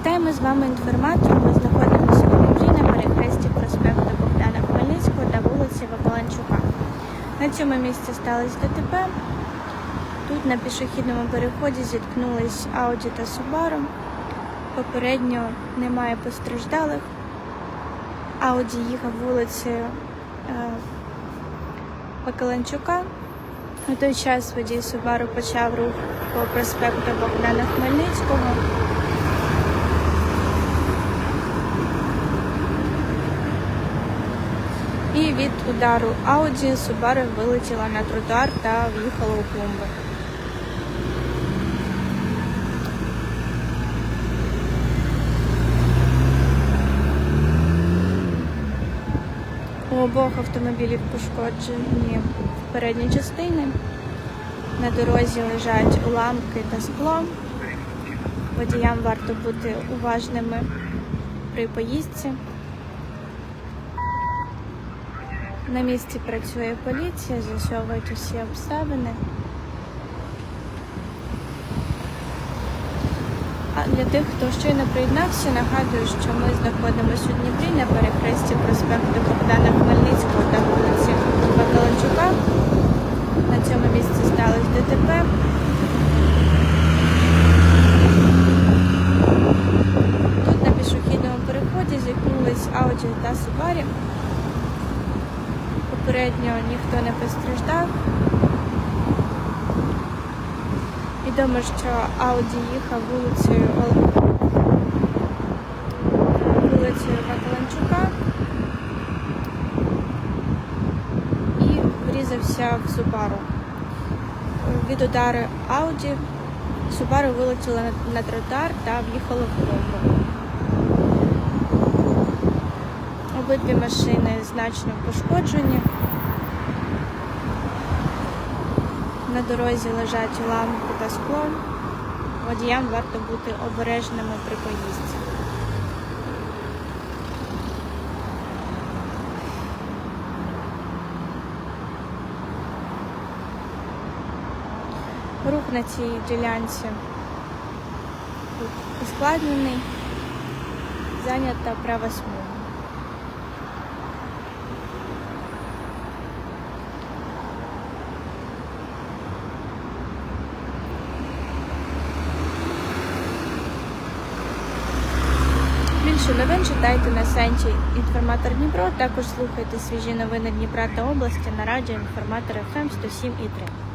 Вітаємо з вами інформатор. Ми знаходимося у Дніпрі на перехресті проспекту Богдана Хмельницького та вулиці Вакаланчука. На цьому місці сталося ДТП. Тут на пішохідному переході зіткнулись Ауді та Subaru. Попередньо немає постраждалих. Ауді їхав вулицею е, Вакаленчука. У той час водій Subaru почав рух по проспекту Богдана Хмельницького. Від удару Ауді Subaru вилетіла на тротуар та в'їхала у клумби. У обох автомобілів пошкоджені передні частини. На дорозі лежать уламки та скло. Водіям варто бути уважними при поїздці. На місці працює поліція, з'ясовують усі обставини. А для тих, хто щойно приєднався, нагадую, що ми знаходимося у Дніпрі на перехресті проспекту Богдана Хмельницького та вулиці Бакаланчука. На цьому місці сталося ДТП. Тут на пішохідному переході зіткнулись Ауді та Subaru. Попередньо ніхто не постраждав. Відомо, що Ауді їхав вулицею вулицею Вакаленчука і врізався в Субару. Від удару Ауді Субару вилетіла на, тротуар та в'їхала в клумбу. Обидві машини значно пошкоджені. На дорозі лежать уламки та скло. Водіям варто бути обережними при поїздці. Рух на цій ділянці ускладнений, зайнята права смуга. Більше новин читайте на сайті Інформатор Дніпро. Також слухайте свіжі новини Дніпра та області на радіо Інформатор ФМ 107 і 3.